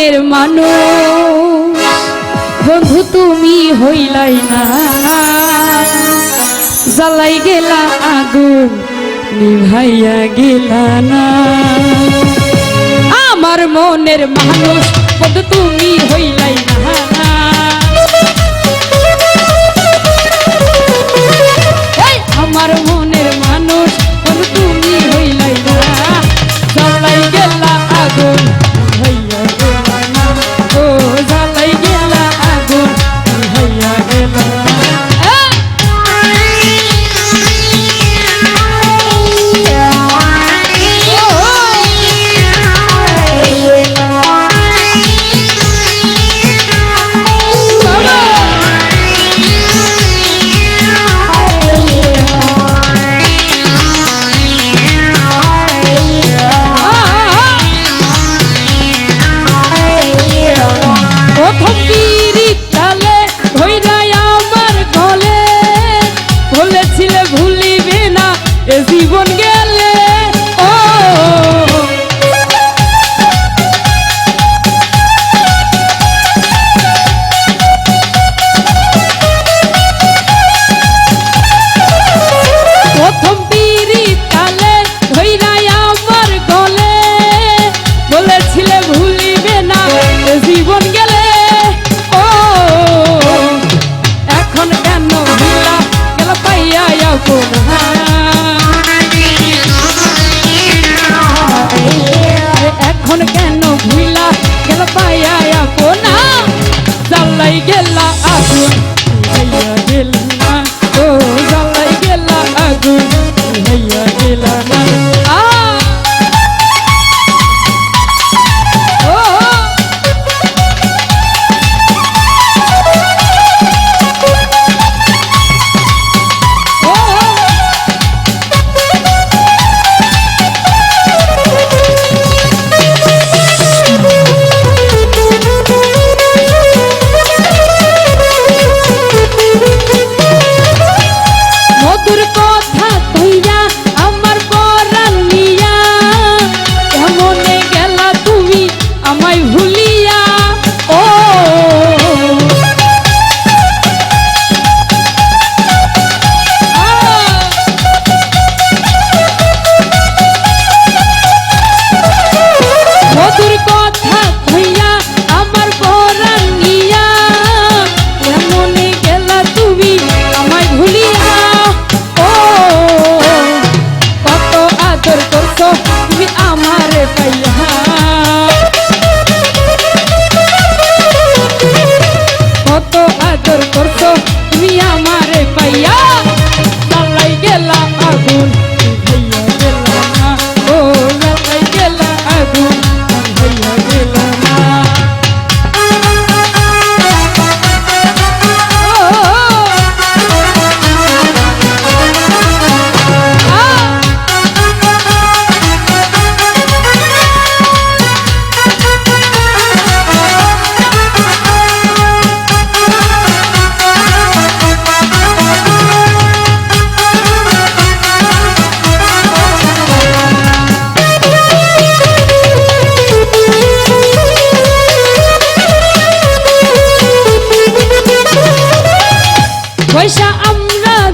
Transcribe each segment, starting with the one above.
মনের মানুষ। বন্ধু, তুমি হইলাই না। জ্বালাই গেলা আগুন, নিভাইয়া গেলা না। আমার মনের মানুষ, বন্ধু, তুমি হইলাই জীবন গেলে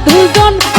Three gun,